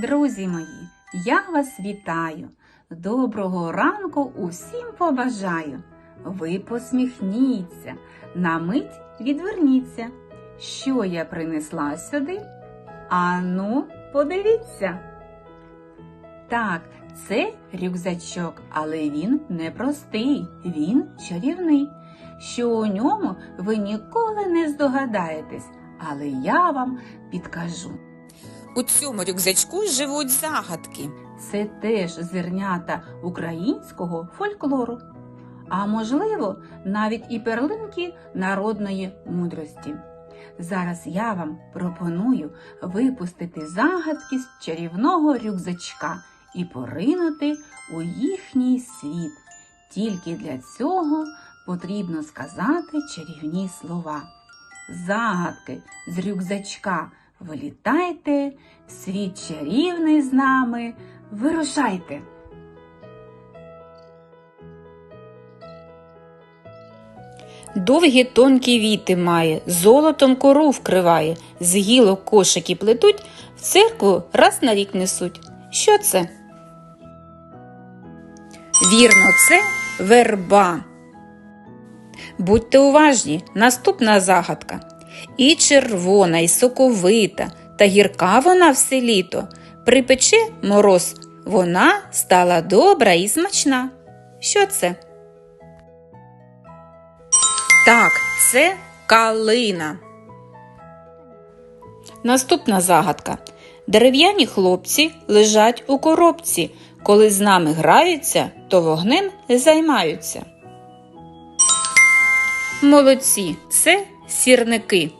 Друзі мої, я вас вітаю. Доброго ранку усім побажаю. Ви посміхніться, на мить відверніться. Що я принесла сюди? Ану, подивіться. Так, це рюкзачок, але він не простий, він чарівний. Що у ньому ви ніколи не здогадаєтесь, але я вам підкажу. У цьому рюкзачку живуть загадки. Це теж зернята українського фольклору, а можливо, навіть і перлинки народної мудрості. Зараз я вам пропоную випустити загадки з чарівного рюкзачка і поринути у їхній світ. Тільки для цього потрібно сказати чарівні слова. Загадки з рюкзачка вилітайте, світ чарівний з нами. Вирушайте! Довгі тонкі віти має, золотом кору вкриває, з гілок кошики плетуть, в церкву раз на рік несуть. Що це? Вірно, це верба. Будьте уважні, наступна загадка. І червона, і соковита, та гірка вона все літо. Припече мороз, вона стала добра і смачна. Що це? Так, це калина. Наступна загадка. Дерев'яні хлопці лежать у коробці. Коли з нами граються, то вогнем займаються. Молодці, це сірники.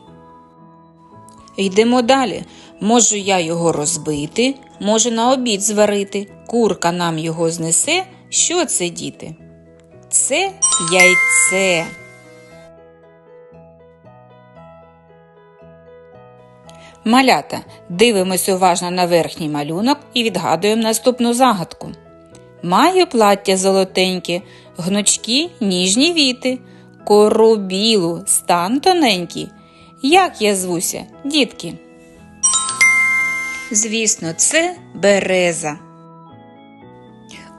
Йдемо далі. Можу я його розбити, можу на обід зварити. Курка нам його знесе. Що це, діти? Це яйце. Малята, дивимось уважно на верхній малюнок і відгадуємо наступну загадку. Маю плаття золотеньке, гнучкі ніжні віти, кору білу, стан тоненький. Як я звуся, дітки? Звісно, це береза.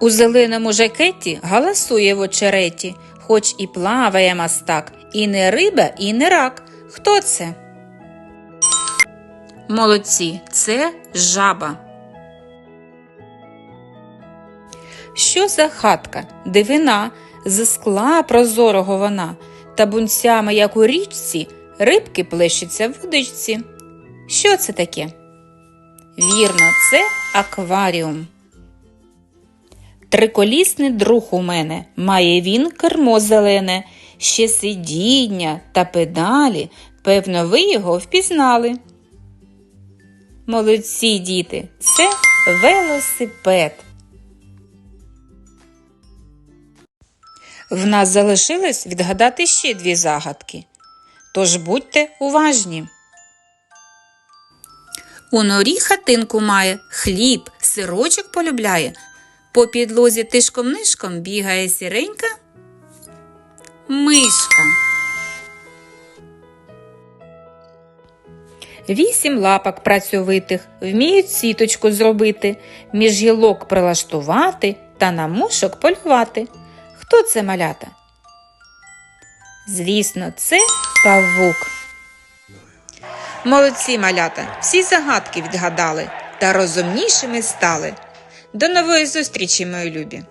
У зеленому жакеті галасує в очереті, хоч і плаває мастак, і не риба, і не рак. Хто це? Молодці, це жаба. Що за хатка? Дивина, з скла прозорого вона, та бунцями, як у річці, рибки плещуться в водичці. Що це таке? Вірно, це акваріум. Триколісний друг у мене, має він кермо зелене, ще сидіння та педалі. Певно, ви його впізнали. Молодці діти, це велосипед. В нас залишилось відгадати ще дві загадки. Тож будьте уважні. У норі хатинку має, хліб, сирочок полюбляє. По підлозі тишком-нишком бігає сіренька. Мишка. Вісім лапок працьовитих вміють сіточку зробити, між гілок прилаштувати та на мушок полювати. Хто це малята? Звісно, це павук. Молодці малята, всі загадки відгадали та розумнішими стали. До нової зустрічі, мої любі!